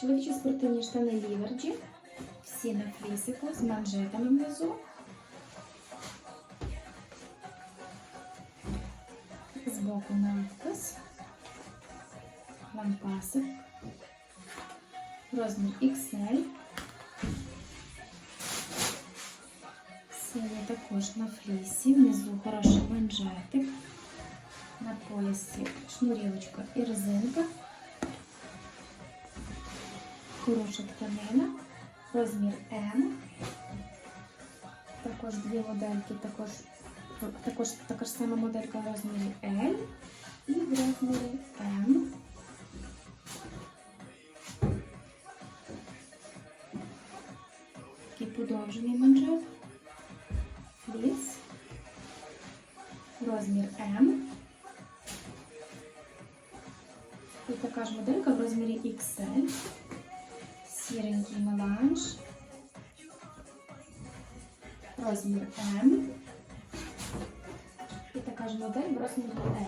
Чоловічі спортивні штани Ліверджі. Всі на флісику з манжетами внизу. Збоку надпис. Лампасик. Розмір XL. Є також на флісі. Внизу хороший манжетик. На поясі шнурівочка і резинка. Хороша тканина. Розмір М. Також дві модельки, також, також така ж сама моделька в розмірі L і в розмірі М. Такий подовжений манжет. Фліс. Розмір М. І така ж моделька в розмірі XL. Сіренький меланж. Розмір М. І така ж модель в розмірі L.